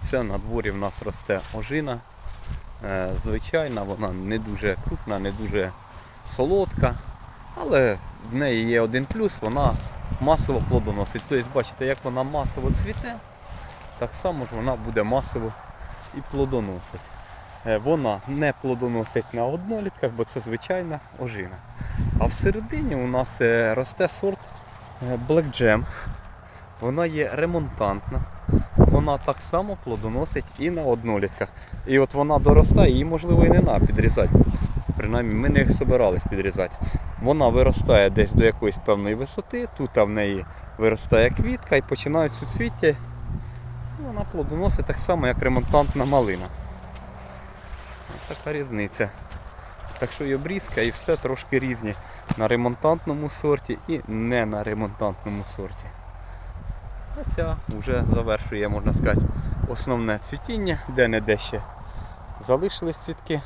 Це на дворі в нас росте ожина. Е, Звичайна, вона не дуже крупна, не дуже солодка, але в неї є один плюс, вона масово плодоносить. Тобто, бачите, як вона масово цвіте, так само ж вона буде масово і плодоносить. Е, Вона не плодоносить на однолітках, бо це звичайна ожина. А всередині у нас е, росте сорт Black Jam. Вона є ремонтантна. Вона так само плодоносить і на однолітках. І от вона доростає, її можливо і не треба підрізати. Принаймні ми не збирались підрізати. Вона виростає десь до якоїсь певної висоти, тут в неї виростає квітка і починають суцвіття. Вона плодоносить так само, як ремонтантна малина. Ось така різниця. Так що і обрізка, і все трошки різні на ремонтантному сорті і не на ремонтантному сорті. А вже завершує, можна сказати, основне цвітіння, де не де ще залишились цвітки.